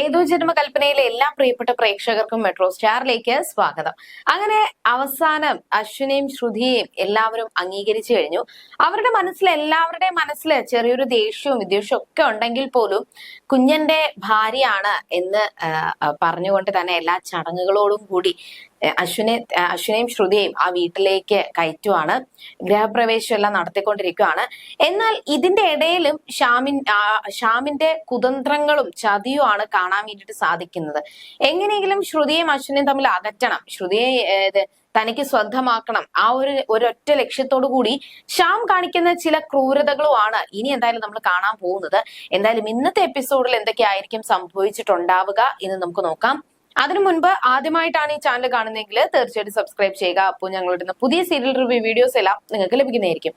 ഏതോ ജന്മകൽപ്പനയിലെ എല്ലാ പ്രിയപ്പെട്ട പ്രേക്ഷകർക്കും മെട്രോ സ്റ്റാറിലേക്ക് സ്വാഗതം. അങ്ങനെ അവസാനം അശ്വിനെയും ശ്രുതിയെയും എല്ലാവരും അംഗീകരിച്ചു കഴിഞ്ഞു. അവരുടെ മനസ്സിൽ എല്ലാവരുടെയും മനസ്സിൽ ചെറിയൊരു ദേഷ്യവും വിദ്വേഷവും ഒക്കെ ഉണ്ടെങ്കിൽ പോലും കുഞ്ഞന്റെ ഭാര്യയാണ് എന്ന് പറഞ്ഞുകൊണ്ട് തന്നെ എല്ലാ ചടങ്ങുകളോടും കൂടി അശ്വിനെ അശ്വിനെയും ശ്രുതിയെയും ആ വീട്ടിലേക്ക് കയറ്റുവാണ്. ഗൃഹപ്രവേശം എല്ലാം നടത്തിക്കൊണ്ടിരിക്കുകയാണ് എന്നാൽ ഇതിന്റെ ഇടയിലും ഷ്യാമിൻ ഷാമിന്റെ കുതന്ത്രങ്ങളും ചതിയുമാണ് കാണാൻ വേണ്ടിയിട്ട് സാധിക്കുന്നത്. എങ്ങനെയെങ്കിലും ശ്രുതിയും അശ്വിനെയും തമ്മിൽ അകറ്റണം. ശ്രുതിയെ തനിക്ക് സ്വന്തമാക്കണം. ആ ഒരു ഒരൊറ്റ ലക്ഷ്യത്തോടു കൂടി ശ്യാം കാണിക്കുന്ന ചില ക്രൂരതകളുമാണ് ഇനി എന്തായാലും നമ്മൾ കാണാൻ പോകുന്നത്. എന്തായാലും ഇന്നത്തെ എപ്പിസോഡിൽ എന്തൊക്കെയായിരിക്കും സംഭവിച്ചിട്ടുണ്ടാവുക എന്ന് നമുക്ക് നോക്കാം. അതിനു മുൻപ് ആദ്യമായിട്ടാണ് ഈ ചാനൽ കാണുന്നതെങ്കിൽ തീർച്ചയായിട്ടും സബ്സ്ക്രൈബ് ചെയ്യുക. അപ്പോൾ ഞങ്ങളുടെ പുതിയ സീരിയൽ റിവ്യൂ വീഡിയോസ് എല്ലാം നിങ്ങൾക്ക് ലഭിക്കുന്നതായിരിക്കും.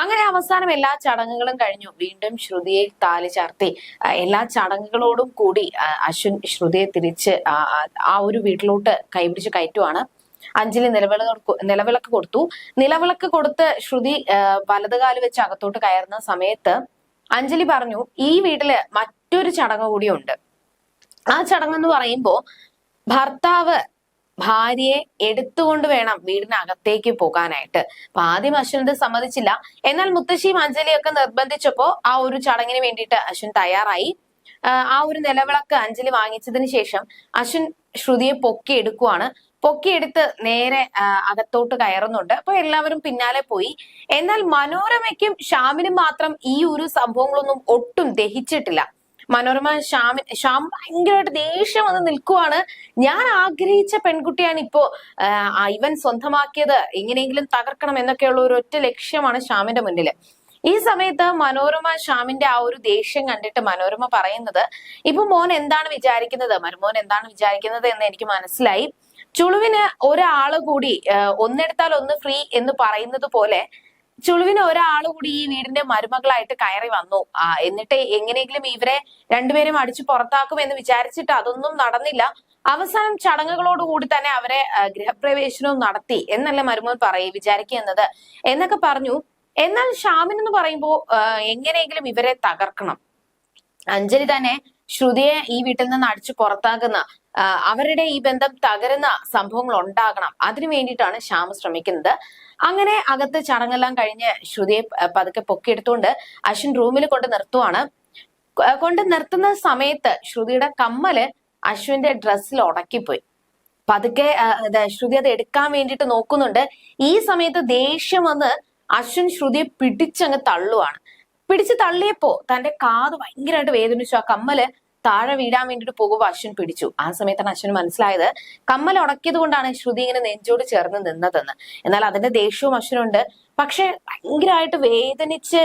അങ്ങനെ അവസാനം എല്ലാ ചടങ്ങുകളും കഴിഞ്ഞു. വീണ്ടും ശ്രുതിയെ താലി ചാർത്തി. എല്ലാ ചടങ്ങുകളോടും കൂടി അശ്വിൻ ശ്രുതിയെ തിരിച്ച് ആ, ഒരു വീട്ടിലോട്ട് കൈപിടിച്ച് കയറ്റുവാണ്. അഞ്ജലി നിലവിളക്ക് നിലവിളക്ക് കൊടുത്തു. നിലവിളക്ക് കൊടുത്ത് ശ്രുതി വലതുകാൽ വെച്ച് അകത്തോട്ട് കയറുന്ന സമയത്ത് അഞ്ജലി പറഞ്ഞു ഈ വീട്ടിൽ മറ്റൊരു ചടങ്ങ് കൂടിയുണ്ട് ആ ചടങ്ങ് എന്ന് പറയുമ്പോ ഭർത്താവ് ഭാര്യയെ എടുത്തുകൊണ്ട് വേണം വീടിനകത്തേക്ക് പോകാനായിട്ട്. അപ്പൊ ആദ്യം അശ്വിൻ ഇത് സമ്മതിച്ചില്ല. എന്നാൽ മുത്തശ്ശിയും അഞ്ജലിയും ഒക്കെ നിർബന്ധിച്ചപ്പോ ആ ഒരു ചടങ്ങിന് വേണ്ടിയിട്ട് അശ്വിൻ തയ്യാറായി. ആ, ഒരു നിലവിളക്ക് അഞ്ജലി വാങ്ങിച്ചതിന് ശേഷം അശ്വിൻ ശ്രുതിയെ പൊക്കി എടുക്കുവാണ്. പൊക്കിയെടുത്ത് നേരെ അകത്തോട്ട് കയറുന്നുണ്ട്. അപ്പൊ എല്ലാവരും പിന്നാലെ പോയി. എന്നാൽ മനോരമയ്ക്കും ഷാമിനും മാത്രം ഈ ഒരു സംഭവങ്ങളൊന്നും ഒട്ടും ദഹിച്ചിട്ടില്ല. മനോരമ ശ്യാമി ശ്യാം ഭയങ്കരമായിട്ട് ദേഷ്യം വന്ന് നിൽക്കുവാണ്. ഞാൻ ആഗ്രഹിച്ച പെൺകുട്ടിയാണ് ഇപ്പോ ഇവൻ സ്വന്തമാക്കിയത്. എങ്ങനെയെങ്കിലും തകർക്കണം എന്നൊക്കെയുള്ള ഒരു ഒറ്റ ലക്ഷ്യമാണ് ശ്യാമിന്റെ മുന്നിൽ ഈ സമയത്ത് മനോരമ ശ്യാമിന്റെ ആ ഒരു ദേഷ്യം കണ്ടിട്ട് മനോരമ പറയുന്നത് ഇപ്പൊ മോൻ എന്താണ് വിചാരിക്കുന്നത്? മരുമോൻ എന്താണ് വിചാരിക്കുന്നത് എന്ന് എനിക്ക് മനസ്സിലായി. ചുളുവിന് ഒരാൾ കൂടി ഒന്നെടുത്താൽ ഒന്ന് ഫ്രീ എന്ന് പറയുന്നത് പോലെ ചുളുവിന് ഒരാൾ കൂടി ഈ വീടിന്റെ മരുമകളായിട്ട് കയറി വന്നു. ആ എന്നിട്ട് എങ്ങനെയെങ്കിലും ഇവരെ രണ്ടുപേരും അടിച്ചു പുറത്താക്കും എന്ന് വിചാരിച്ചിട്ട് അതൊന്നും നടന്നില്ല. അവസാനം ചടങ്ങുകളോടുകൂടി തന്നെ അവരെ ഗൃഹപ്രവേശനവും നടത്തി എന്നല്ല മരുമോൻ പറയും വിചാരിക്കുന്നത് എന്നൊക്കെ പറഞ്ഞു. എന്നാൽ ഷാമിൻ എന്ന് പറയുമ്പോ എങ്ങനെയെങ്കിലും ഇവരെ തകർക്കണം. അഞ്ജലി തന്നെ ശ്രുതിയെ ഈ വീട്ടിൽ നിന്ന് അടിച്ചു പുറത്താക്കുന്ന അവരുടെ ഈ ബന്ധം തകരുന്ന സംഭവങ്ങൾ ഉണ്ടാകണം. അതിനു വേണ്ടിയിട്ടാണ് ശ്യാമ ശ്രമിക്കുന്നത്. അങ്ങനെ അകത്ത് ചടങ്ങെല്ലാം കഴിഞ്ഞ് ശ്രുതിയെ പതുക്കെ പൊക്കിയെടുത്തുകൊണ്ട് അശ്വിൻ റൂമിൽ കൊണ്ട് നിർത്തുവാണ്. കൊണ്ട് നിർത്തുന്ന സമയത്ത് ശ്രുതിയുടെ കമ്മൽ അശ്വിന്റെ ഡ്രസ്സിൽ ഉടക്കിപ്പോയി പതുക്കെ ശ്രുതി അത് എടുക്കാൻ വേണ്ടിയിട്ട് നോക്കുന്നുണ്ട്. ഈ സമയത്ത് ദേഷ്യം വന്ന് അശ്വിൻ ശ്രുതിയെ പിടിച്ചങ്ങ് തള്ളുവാണ്. പിടിച്ച് തള്ളിയപ്പോ തന്റെ കാത് ഭയങ്കരമായിട്ട് വേദനിച്ചു. ആ കമ്മൽ താഴെ വീഴാൻ വേണ്ടിട്ട് പോകുമ്പോൾ അശ്വിൻ പിടിച്ചു. ആ സമയത്താണ് അശ്വിന് മനസ്സിലായത് കമ്മൽ ഉടക്കിയത് കൊണ്ടാണ് ശ്രുതി ഇങ്ങനെ നെഞ്ചോട് ചേർന്ന് നിന്നതെന്ന്. എന്നാൽ അതിന്റെ ദേഷ്യവും അശ്വനുണ്ട്. പക്ഷെ ഭയങ്കരമായിട്ട് വേദനിച്ച്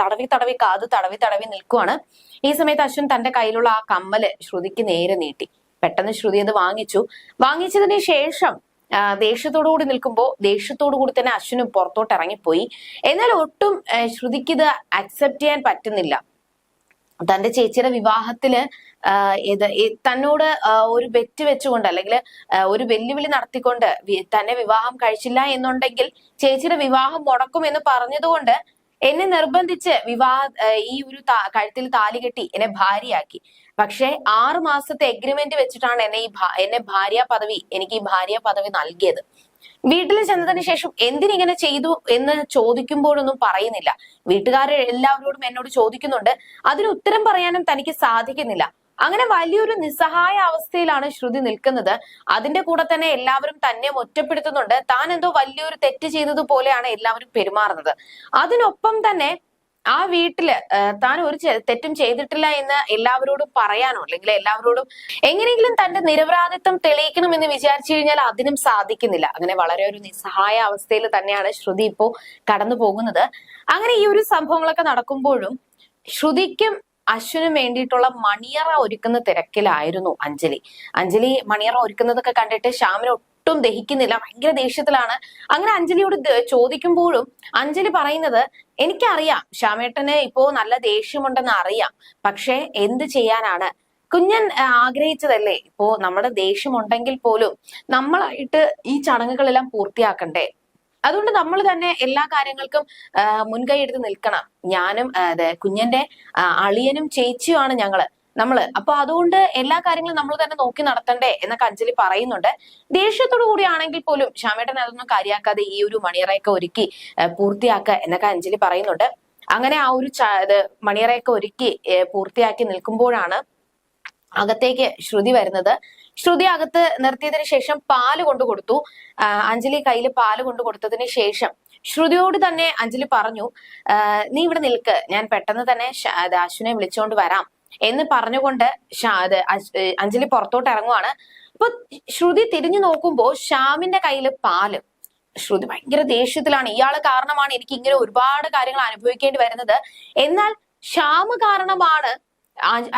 തടവി തടവി കാത് തടവി തടവി നിൽക്കുവാണ്. ഈ സമയത്ത് അശ്വിൻ തന്റെ കയ്യിലുള്ള ആ കമ്മൽ ശ്രുതിക്ക് നേരെ നീട്ടി. പെട്ടെന്ന് ശ്രുതി അത് വാങ്ങിച്ചു. വാങ്ങിച്ചതിന് ശേഷം ദേഷ്യത്തോടു കൂടി നിൽക്കുമ്പോൾ ദേഷ്യത്തോടു കൂടി തന്നെ അശ്വിനും പുറത്തോട്ട് ഇറങ്ങിപ്പോയി. എന്നാൽ ഒട്ടും ആ, ശ്രുതിക്ക് ഇത് അക്സെപ്റ്റ് ചെയ്യാൻ പറ്റുന്നില്ല. തന്റെ ചേച്ചിയുടെ വിവാഹത്തിൽ തന്നോട് ഒരു ബെറ്റ് വെച്ചുകൊണ്ട് അല്ലെങ്കിൽ ഒരു വെല്ലുവിളി നടത്തിക്കൊണ്ട് തന്നെ വിവാഹം കഴിച്ചില്ല എന്നുണ്ടെങ്കിൽ ചേച്ചിയുടെ വിവാഹം മുടക്കും എന്ന് പറഞ്ഞതുകൊണ്ട് എന്നെ നിർബന്ധിച്ച് വിവാഹ ഈ ഒരു കഴുത്തിൽ താലി കെട്ടി എന്നെ ഭാര്യയാക്കി. പക്ഷേ ആറു മാസത്തെ എഗ്രിമെന്റ് വെച്ചിട്ടാണ് എന്നെ ഈ എന്നെ ഭാര്യ പദവി എനിക്ക് ഈ ഭാര്യ പദവി നൽകിയത്. വീട്ടിൽ ചെന്നതിന് ശേഷം എന്തിനിങ്ങനെ ചെയ്തു എന്ന് ചോദിക്കുമ്പോഴൊന്നും പറയുന്നില്ല. വീട്ടുകാർ എല്ലാവരോടും എന്നോട് ചോദിക്കുന്നുണ്ട്. അതിന് ഉത്തരം പറയാനും തനിക്ക് സാധിക്കുന്നില്ല. അങ്ങനെ വലിയൊരു നിസ്സഹായ അവസ്ഥയിലാണ് ശ്രുതി നിൽക്കുന്നത്. അതിന്റെ കൂടെ തന്നെ എല്ലാവരും തന്നെ ഒറ്റപ്പെടുത്തുന്നുണ്ട്. താൻ എന്തോ വലിയൊരു തെറ്റ് ചെയ്തത് പോലെയാണ് എല്ലാവരും പെരുമാറുന്നത്. അതിനൊപ്പം തന്നെ ആ വീട്ടിൽ താൻ ഒരു തെറ്റും ചെയ്തിട്ടില്ല എന്ന് എല്ലാവരോടും പറയാനോ അല്ലെങ്കിൽ എല്ലാവരോടും എങ്ങനെയെങ്കിലും തന്റെ നിരപരാധിത്വം തെളിയിക്കണം എന്ന് വിചാരിച്ചു കഴിഞ്ഞാൽ അതിനും സാധിക്കുന്നില്ല. അങ്ങനെ വളരെ ഒരു നിസ്സഹായ അവസ്ഥയിൽ തന്നെയാണ് ശ്രുതി ഇപ്പോ കടന്നു പോകുന്നത് അങ്ങനെ ഈ ഒരു സംഭവങ്ങളൊക്കെ നടക്കുമ്പോഴും ശ്രുതിക്കും അശ്വിനും വേണ്ടിയിട്ടുള്ള മണിയറ ഒരുക്കുന്ന തിരക്കിലായിരുന്നു അഞ്ജലി. അഞ്ജലി മണിയറ ഒരുക്കുന്നതൊക്കെ കണ്ടിട്ട് ശ്യാമിന് ഒട്ടും ദഹിക്കുന്നില്ല ഭയങ്കര ദേഷ്യത്തിലാണ്. അങ്ങനെ അഞ്ജലിയോട് ചോദിക്കുമ്പോഴും അഞ്ജലി പറയുന്നത് എനിക്കറിയാം ശ്യാമേട്ടന് ഇപ്പോ നല്ല ദേഷ്യമുണ്ടെന്ന് അറിയാം. പക്ഷെ എന്ത് ചെയ്യാനാണ്? കുഞ്ഞൻ ആഗ്രഹിച്ചതല്ലേ? ഇപ്പോ നമ്മുടെ ദേഷ്യമുണ്ടെങ്കിൽ പോലും നമ്മളായിട്ട് ഈ ചടങ്ങുകളെല്ലാം പൂർത്തിയാക്കണ്ടേ? അതുകൊണ്ട് നമ്മൾ തന്നെ എല്ലാ കാര്യങ്ങൾക്കും മുൻകൈ എടുത്ത് നിൽക്കണം. ഞാനും അതെ കുഞ്ഞന്റെ അളിയനും ചേച്ചിയുമാണ് ഞങ്ങൾ. നമ്മൾ. അപ്പൊ അതുകൊണ്ട് എല്ലാ കാര്യങ്ങളും നമ്മൾ തന്നെ നോക്കി നടത്തണ്ടേ എന്നൊക്കെ അഞ്ജലി പറയുന്നുണ്ട്. ദേഷ്യത്തോടു കൂടിയാണെങ്കിൽ പോലും ശ്യാമേട്ടൻ അതൊന്നും കാര്യമാക്കാതെ ഈ ഒരു മണിയറയൊക്കെ ഒരുക്കി പൂർത്തിയാക്ക പൂർത്തിയാക്കുക എന്നൊക്കെ അഞ്ജലി പറയുന്നുണ്ട്. അങ്ങനെ ആ ഒരു മണിയറയൊക്കെ ഒരുക്കി പൂർത്തിയാക്കി നിൽക്കുമ്പോഴാണ് അകത്തേക്ക് ശ്രുതി വരുന്നത്. ശ്രുതി അകത്ത് നിർത്തിയതിനു ശേഷം പാൽ കൊണ്ടു കൊടുത്തു. അഞ്ജലി കയ്യിൽ പാൽ കൊണ്ടു കൊടുത്തതിന് ശേഷം ശ്രുതിയോട് തന്നെ അഞ്ജലി പറഞ്ഞു നീ ഇവിടെ നിൽക്ക്. ഞാൻ പെട്ടെന്ന് തന്നെ അശ്വിനെ വിളിച്ചുകൊണ്ട് വരാം. എന്ന് പറഞ്ഞുകൊണ്ട് അഞ്ജലി പുറത്തോട്ട് ഇറങ്ങുവാണ്. അപ്പൊ ശ്രുതി തിരിഞ്ഞു നോക്കുമ്പോ ശ്യാമിന്റെ കയ്യിൽ പാൽ. ശ്രുതി ഭയങ്കര ദേഷ്യത്തിലാണ്. ഇയാൾ കാരണമാണ് എനിക്ക് ഇങ്ങനെ ഒരുപാട് കാര്യങ്ങൾ അനുഭവിക്കേണ്ടി വരുന്നത്. എന്നാൽ ശ്യാമ് കാരണമാണ്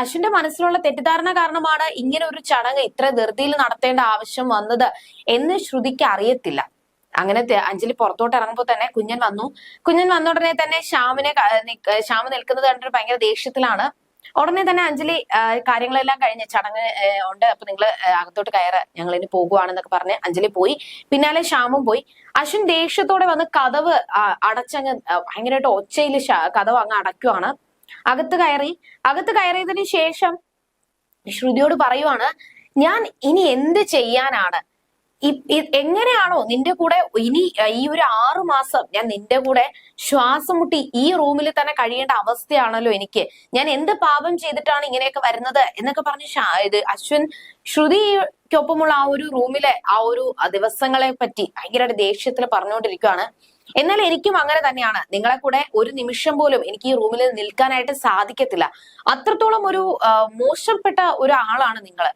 അശ്വിന്റെ മനസ്സിലുള്ള തെറ്റിദ്ധാരണ കാരണമാണ് ഇങ്ങനെ ഒരു ചടങ്ങ് ഇത്ര ധൃതിയിൽ നടത്തേണ്ട ആവശ്യം വന്നത് എന്ന് ശ്രുതിക്ക് അറിയത്തില്ല. അങ്ങനെ അഞ്ജലി പുറത്തോട്ട് ഇറങ്ങുമ്പോൾ തന്നെ കുഞ്ഞൻ വന്നു. കുഞ്ഞൻ വന്ന ഉടനെ തന്നെ ശ്യാമിനെ ശ്യാമ് നിൽക്കുന്നത് കണ്ടിട്ട് ഭയങ്കര ദേഷ്യത്തിലാണ്. ഉടനെ തന്നെ അഞ്ജലി കാര്യങ്ങളെല്ലാം കഴിഞ്ഞ് ചടങ്ങ് ഉണ്ട്. അപ്പൊ നിങ്ങൾ അകത്തോട്ട് കയറ്. ഞങ്ങൾ ഇനി പോകുവാണെന്നൊക്കെ പറഞ്ഞ് അഞ്ജലി പോയി. പിന്നാലെ ശ്യാമും പോയി. അശ്വിൻ ദേഷ്യത്തോടെ വന്ന് കഥവ് അടച്ചങ്ങ് ഭയങ്കരമായിട്ട് ഒച്ചയിൽ കഥവ് അങ്ങ് അടയ്ക്കുവാണ്. അകത്ത് കയറി അകത്ത് കയറിയതിനു ശേഷം ശ്രുതിയോട് പറയുവാണ് ഞാൻ ഇനി എന്ത് ചെയ്യാനാണ്? എങ്ങനെയാണോ നിന്റെ കൂടെ ഇനി ഈ ഒരു ആറു മാസം ഞാൻ നിന്റെ കൂടെ ശ്വാസം മുട്ടി ഈ റൂമിൽ തന്നെ കഴിയേണ്ട അവസ്ഥയാണല്ലോ എനിക്ക്. ഞാൻ എന്ത് പാപം ചെയ്തിട്ടാണ് ഇങ്ങനെയൊക്കെ വരുന്നത്? എന്നൊക്കെ പറഞ്ഞ് ഇത് അശ്വിൻ ശ്രുതിക്കൊപ്പമുള്ള ആ ഒരു റൂമിലെ ആ ഒരു ദിവസങ്ങളെ പറ്റി ഭയങ്കരമായിട്ട് ദേഷ്യത്തിൽ പറഞ്ഞുകൊണ്ടിരിക്കുകയാണ് എന്നാൽ എനിക്കും അങ്ങനെ തന്നെയാണ്. നിങ്ങളെ കൂടെ ഒരു നിമിഷം പോലും എനിക്ക് ഈ റൂമിൽ നിൽക്കാനായിട്ട് സാധിക്കത്തില്ല. അത്രത്തോളം ഒരു മോശപ്പെട്ട ഒരാളാണ് നിങ്ങൾ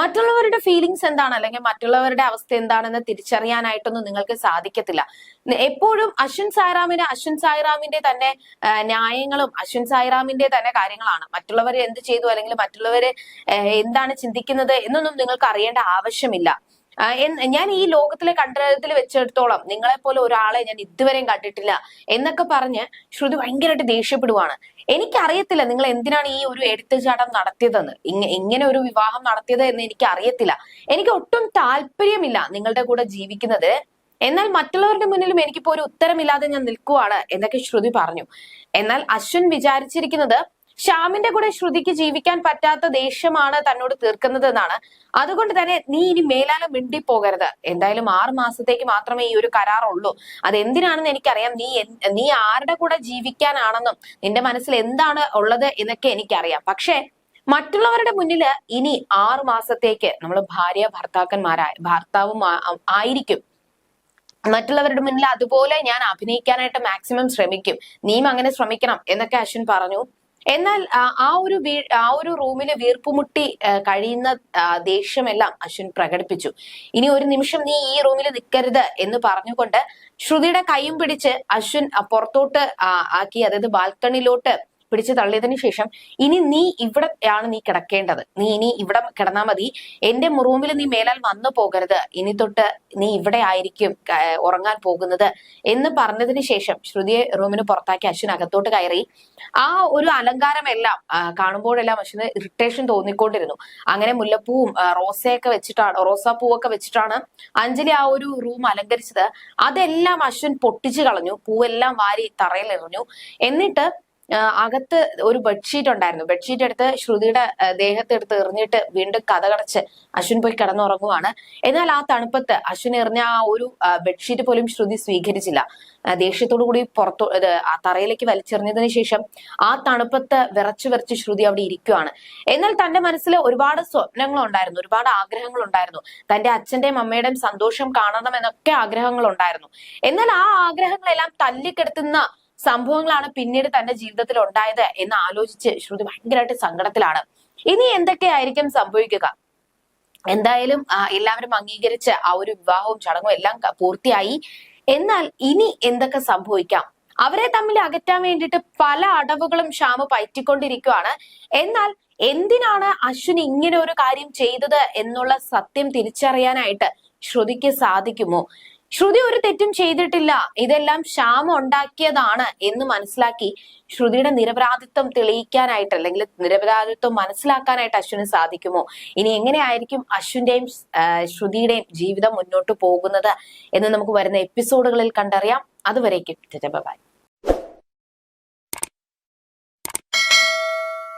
മറ്റുള്ളവരുടെ ഫീലിങ്സ് എന്താണ്? അല്ലെങ്കിൽ മറ്റുള്ളവരുടെ അവസ്ഥ എന്താണെന്ന് തിരിച്ചറിയാനായിട്ടൊന്നും നിങ്ങൾക്ക് സാധിക്കത്തില്ല. എപ്പോഴും അശ്വിൻ സായിറാമിന് അശ്വിൻ സായിറാമിന്റെ തന്നെ ന്യായങ്ങളും അശ്വിൻ സായിറാമിന്റെ തന്നെ കാര്യങ്ങളാണ്. മറ്റുള്ളവർ എന്ത് ചെയ്തു? അല്ലെങ്കിൽ മറ്റുള്ളവര് എന്താണ് ചിന്തിക്കുന്നത്? എന്നൊന്നും നിങ്ങൾക്ക് അറിയേണ്ട ആവശ്യമില്ല. ഞാൻ ഈ ലോകത്തിലെ കണ്ടതിൽ വെച്ചെടുത്തോളം നിങ്ങളെ പോലെ ഒരാളെ ഞാൻ ഇതുവരെയും കണ്ടിട്ടില്ല എന്നൊക്കെ പറഞ്ഞ് ശ്രുതി ഭയങ്കരമായിട്ട് ദേഷ്യപ്പെടുവാണ്. എനിക്കറിയത്തില്ല നിങ്ങൾ എന്തിനാണ് ഈ ഒരു എടുത്തുചാട്ടം നടത്തിയതെന്ന്. ഇങ്ങ ഇങ്ങനെ ഒരു വിവാഹം നടത്തിയത് എന്ന് എനിക്ക് അറിയത്തില്ല എനിക്ക് ഒട്ടും താല്പര്യമില്ല നിങ്ങളുടെ കൂടെ ജീവിക്കുന്നത്. എന്നാൽ മറ്റുള്ളവരുടെ മുന്നിലും എനിക്കിപ്പോ ഒരു ഉത്തരമില്ലാതെ ഞാൻ നിൽക്കുവാണ് എന്നൊക്കെ ശ്രുതി പറഞ്ഞു. എന്നാൽ അശ്വിൻ വിചാരിച്ചിരിക്കുന്നത് ശ്യാമിന്റെ കൂടെ ശ്രുതിക്ക് ജീവിക്കാൻ പറ്റാത്ത ദേഷ്യമാണ് തന്നോട് തീർക്കുന്നത് എന്നാണ് അതുകൊണ്ട് തന്നെ നീ ഇനി മേലാലും മിണ്ടിപ്പോകരുത്. എന്തായാലും ആറ് മാസത്തേക്ക് മാത്രമേ ഈ ഒരു കരാറുള്ളൂ. അത് എന്തിനാണെന്ന് എനിക്കറിയാം. നീ നീ ആരുടെ കൂടെ ജീവിക്കാനാണെന്നും നിന്റെ മനസ്സിൽ എന്താണ് ഉള്ളത് എന്നൊക്കെ എനിക്കറിയാം. പക്ഷേ മറ്റുള്ളവരുടെ മുന്നിൽ ഇനി ആറു മാസത്തേക്ക് നമ്മൾ ഭാര്യ ഭർത്താക്കന്മാരായി ഭർത്താവും ആയിരിക്കും. മറ്റുള്ളവരുടെ മുന്നിൽ അതുപോലെ ഞാൻ അഭിനയിക്കാനായിട്ട് മാക്സിമം ശ്രമിക്കും. നീയും അങ്ങനെ ശ്രമിക്കണം എന്നൊക്കെ അശ്വിൻ പറഞ്ഞു. എന്നാൽ ആ, ഒരു ആ ഒരു റൂമിൽ വീർപ്പുമുട്ടി കഴിയുന്ന ദേഷ്യമെല്ലാം അശ്വിൻ പ്രകടിപ്പിച്ചു. ഇനി ഒരു നിമിഷം നീ ഈ റൂമിൽ നിൽക്കരുത് എന്ന് പറഞ്ഞുകൊണ്ട് ശ്രുതിയുടെ കൈയും പിടിച്ച് അശ്വിൻ പുറത്തോട്ട് ആക്കി അതായത് ബാൽക്കണിയിലോട്ട് പിടിച്ചു തള്ളിയതിനു ശേഷം ഇനി നീ ഇവിടെ ആണ് നീ കിടക്കേണ്ടത്. നീ ഇനി ഇവിടെ കിടന്നാ മതി. എന്റെ റൂമിൽ നീ മേലാൽ വന്നു പോകരുത്. ഇനി തൊട്ട് നീ ഇവിടെ ആയിരിക്കും ഉറങ്ങാൻ പോകുന്നത് എന്ന് പറഞ്ഞതിന് ശേഷം ശ്രുതിയെ റൂമിന് പുറത്താക്കി അശ്വിൻ അകത്തോട്ട് കയറി. ആ ഒരു അലങ്കാരമെല്ലാം കാണുമ്പോഴെല്ലാം അശ്വിന് ഇറിറ്റേഷൻ തോന്നിക്കൊണ്ടിരുന്നു. അങ്ങനെ മുല്ലപ്പൂവും റോസയൊക്കെ വെച്ചിട്ടാണ് റോസാപ്പൂവൊക്കെ വെച്ചിട്ടാണ് അഞ്ജലി ആ ഒരു റൂം അലങ്കരിച്ചത്. അതെല്ലാം അശ്വിൻ പൊട്ടിച്ചു കളഞ്ഞു. പൂവെല്ലാം വാരി തറയിലെറിഞ്ഞു എന്നിട്ട് അകത്ത് ഒരു ബെഡ്ഷീറ്റ് ഉണ്ടായിരുന്നു. ബെഡ്ഷീറ്റ് എടുത്ത് ശ്രുതിയുടെ ദേഹത്തെ എടുത്ത് എറിഞ്ഞിട്ട് വീണ്ടും കഥകടച്ച് അശ്വിൻ പോയി കിടന്നുറങ്ങുവാണ്. എന്നാൽ ആ തണുപ്പത്ത് അശ്വിൻ എറിഞ്ഞ ആ ഒരു ബെഡ്ഷീറ്റ് പോലും ശ്രുതി സ്വീകരിച്ചില്ല. ദേഷ്യത്തോടു കൂടി പുറത്തു ആ തറയിലേക്ക് വലിച്ചെറിഞ്ഞതിന് ശേഷം ആ തണുപ്പത്ത് വിറച്ചു വിറച്ച് ശ്രുതി അവിടെ ഇരിക്കുവാണ്. എന്നാൽ തന്റെ മനസ്സിൽ ഒരുപാട് സ്വപ്നങ്ങൾ ഉണ്ടായിരുന്നു ഒരുപാട് ആഗ്രഹങ്ങൾ ഉണ്ടായിരുന്നു തന്റെ അച്ഛന്റെയും അമ്മയുടെയും സന്തോഷം കാണണമെന്നൊക്കെ ആഗ്രഹങ്ങൾ ഉണ്ടായിരുന്നു എന്നാൽ ആ ആഗ്രഹങ്ങളെല്ലാം തല്ലിക്കെടുത്തുന്ന സംഭവങ്ങളാണ് പിന്നീട് തന്റെ ജീവിതത്തിൽ ഉണ്ടായത് എന്ന് ആലോചിച്ച് ശ്രുതി ഭയങ്കരമായിട്ട് സങ്കടത്തിലാണ്. ഇനി എന്തൊക്കെയായിരിക്കും സംഭവിക്കുക? എന്തായാലും എല്ലാവരും അംഗീകരിച്ച് ആ ഒരു വിവാഹവും ചടങ്ങും എല്ലാം പൂർത്തിയായി. എന്നാൽ ഇനി എന്തൊക്കെ സംഭവിക്കാം? അവരെ തമ്മിൽ അകറ്റാൻ വേണ്ടിയിട്ട് പല അടവുകളും ഷ്യാമ് പയറ്റിക്കൊണ്ടിരിക്കുകയാണ് എന്നാൽ എന്തിനാണ് അശ്വിൻ ഇങ്ങനെ ഒരു കാര്യം ചെയ്തത് എന്നുള്ള സത്യം തിരിച്ചറിയാനായിട്ട് ശ്രുതിക്ക് സാധിക്കുമോ? ശ്രുതി ഒരു തെറ്റും ചെയ്തിട്ടില്ല. ഇതെല്ലാം ക്ഷാമം ഉണ്ടാക്കിയതാണ് എന്ന് മനസ്സിലാക്കി ശ്രുതിയുടെ നിരപരാധിത്വം തെളിയിക്കാനായിട്ട് അല്ലെങ്കിൽ നിരപരാധിത്വം മനസ്സിലാക്കാനായിട്ട് അശ്വിന് സാധിക്കുമോ? ഇനി എങ്ങനെയായിരിക്കും അശ്വിന്റെയും ശ്രുതിയുടെയും ജീവിതം മുന്നോട്ട് പോകുന്നത് എന്ന് നമുക്ക് വരുന്ന എപ്പിസോഡുകളിൽ കണ്ടറിയാം. അതുവരേക്കും ബൈ